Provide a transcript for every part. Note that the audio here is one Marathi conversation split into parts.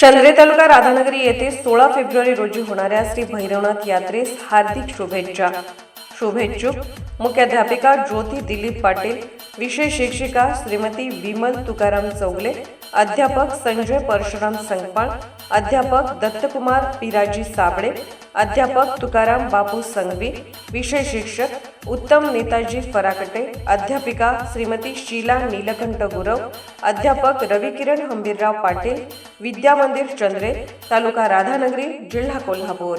चंद्रे तालुका राधानगरी येथे सोळा फेब्रुवारी रोजी होणाऱ्या श्री भैरवनाथ यात्रेस हार्दिक शुभेच्छा. शुभेच्छुक मुख्याध्यापिका ज्योती दिलीप पाटील विषय शिक्षिका श्रीमती विमल तुकाराम चौगले अध्यापक संजय परशुराम संगपाळ अध्यापक दत्तकुमार पिराजी साबळे अध्यापक तुकाराम बापू संघवी विषय शिक्षक उत्तम नेताजी फराकटे अध्यापिका श्रीमती शीला नीलकंठ गुरव अध्यापक रविकिरण हंबीरराव पाटील विद्या मंदिर चंद्रे तालुका राधानगरी जिल्हा कोल्हापूर.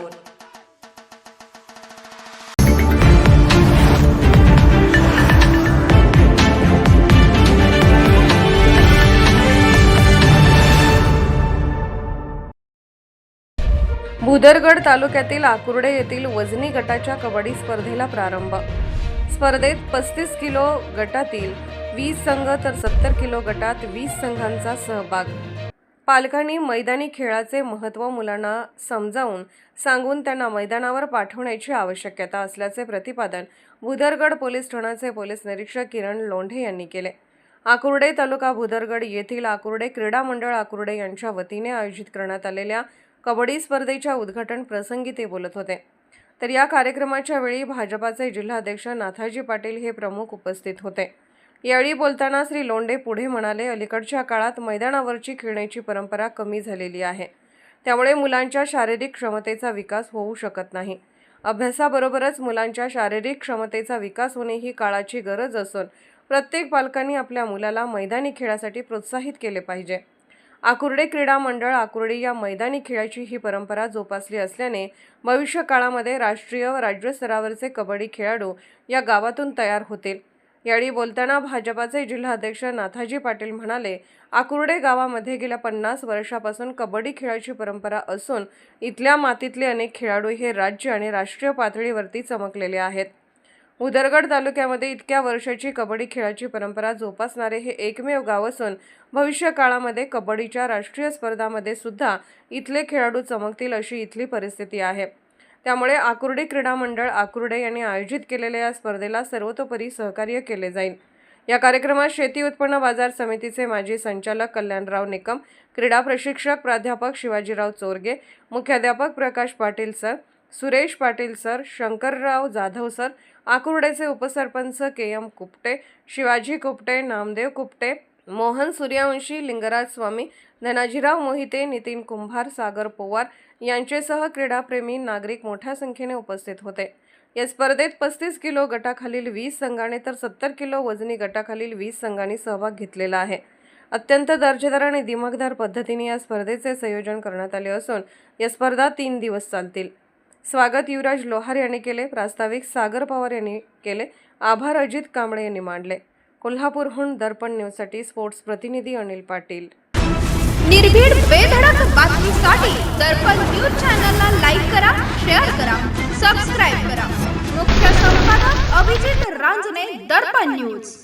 भुदरगड तालुक्यातील आकुर्डे येथील वजनी गटाच्या कबड्डी स्पर्धेला प्रारंभ. स्पर्धेत पस्तीस किलो गटातील वीस संघ तर सत्तर किलो गटात वीस संघांचा सहभाग. पालकांनी मैदानी खेळाचे महत्त्व मुलांना समजावून सांगून त्यांना मैदानावर पाठवण्याची आवश्यकता असल्याचे प्रतिपादन भुदरगड पोलीस ठाण्याचे पोलीस निरीक्षक किरण लोंढे यांनी केले. आकुर्डे तालुका भुदरगड येथील आकुर्डे क्रीडा मंडळ आकुर्डे यांच्या वतीने आयोजित करण्यात आलेल्या कबड्डी स्पर्धेच्या उद्घाटन प्रसंगी ते बोलत होते. तर या कार्यक्रमाच्या वेळी भाजपाचे जिल्हाध्यक्ष नाथाजी पाटील हे प्रमुख उपस्थित होते. यावेळी बोलताना श्री लोंडे पुढे म्हणाले अलीकडच्या काळात मैदानावरची खेळण्याची परंपरा कमी झालेली आहे. त्यामुळे मुलांच्या शारीरिक क्षमतेचा विकास होऊ शकत नाही. अभ्यासाबरोबरच मुलांच्या शारीरिक क्षमतेचा विकास होणे ही काळाची गरज असून प्रत्येक पालकांनी आपल्या मुलाला मैदानी खेळासाठी प्रोत्साहित केले पाहिजे. आकुर्डे क्रीडा मंडळ आकुर्डे या मैदानी खेळाची ही परंपरा जोपासली असल्याने भविष्य काळामध्ये राष्ट्रीय व राज्य स्तरावरचे कबड्डी खेळाडू या गावातून तयार होतील. यावेळी बोलताना भाजपाचे जिल्हाध्यक्ष नाथाजी पाटील म्हणाले आकुर्डे गावामध्ये गेल्या पन्नास वर्षापासून कबड्डी खेळाची परंपरा असून इथल्या मातीतले अनेक खेळाडू हे राज्य आणि राष्ट्रीय पातळीवरती चमकलेले आहेत. उदरगड तालुक्यामध्ये इतक्या वर्षाची कबड्डी खेळाची परंपरा जोपासणारे हे एकमेव गाव असून भविष्य काळामध्ये कबड्डीच्या राष्ट्रीय स्पर्धामध्ये सुद्धा इथले खेळाडू चमकतील अशी इथली परिस्थिती आहे. त्यामुळे आकुर्डे क्रीडा मंडळ आकुर्डे यांनी आयोजित केलेल्या या स्पर्धेला सर्वतोपरी सहकार्य केले जाईल. या कार्यक्रमात शेती उत्पन्न बाजार समितीचे माजी संचालक कल्याणराव निकम क्रीडा प्रशिक्षक प्राध्यापक शिवाजीराव चोरगे मुख्याध्यापक Prakash Patil sir Suresh Patil sir Shankarrao Jadhav sir आकुर्डेचे उपसरपंच के एम कुपटे शिवाजी कुपटे नामदेव कुपटे मोहन सूर्यवंशी लिंगराज स्वामी धनाजीराव मोहिते नितीन कुंभार सागर पोवार यांचेसह क्रीडाप्रेमी नागरिक मोठ्या संख्येने उपस्थित होते. या स्पर्धेत पस्तीस किलो गटाखालील वीस संघाने तर सत्तर किलो वजनी गटाखालील वीस संघांनी सहभाग घेतलेला आहे. अत्यंत दर्जेदार आणि दिमाखदार पद्धतीने या स्पर्धेचे संयोजन करण्यात आले असून या स्पर्धा तीन दिवस चालतील. स्वागत युवराज लोहार यांनी केले प्रास्ताविक सागर पवार यांनी केले आभार अजित कांबळे यांनी मांडले. कोल्हापूरहून दर्पण न्यूजसाठी स्पोर्ट्स प्रतिनिधी अनिल पाटील. निर्भीड बेधडक बातमीसाठी दर्पण न्यूज चॅनलला लाईक करा शेअर करा सबस्क्राईब करा. मुख्य संपादक अभिजित रांजणे दर्पण न्यूज.